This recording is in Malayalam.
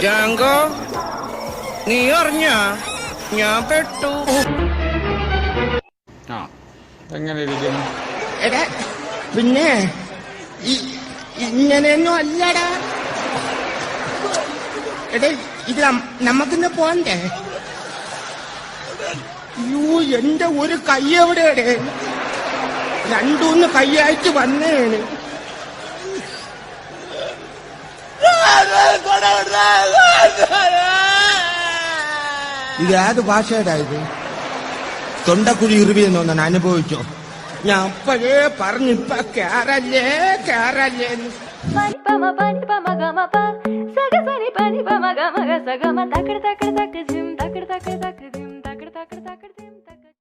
ജാങ്കോ നീ അറിഞ്ഞ? ഞാൻ പെട്ടു. ആ എങ്ങനെ ഇരിക്കുന്നു? എടാ പിന്നെ ഈ- ഇങ്ങനെയൊന്നും അല്ലടാ. എടാ ഇത് നമുക്കിന്ന് പോണ്ടേ? യൂ എന്റെ ഒരു കൈ എവിടെയാണ് രണ്ടൂന്ന് കൈ അയച്ചു വന്നേന്. ഇത് ഏത് ഭാഷയുടെ ഇത് തൊണ്ടക്കുഴി ഇറുവിയെന്ന് ഞാൻ അനുഭവിച്ചോ ഞാൻ അപ്പോഴേ പറഞ്ഞിപ്പ കേറല്ലേ കേറല്ലേ എന്ന്. Pani pa ma pani pa ma ga ma pa sa ga sa ni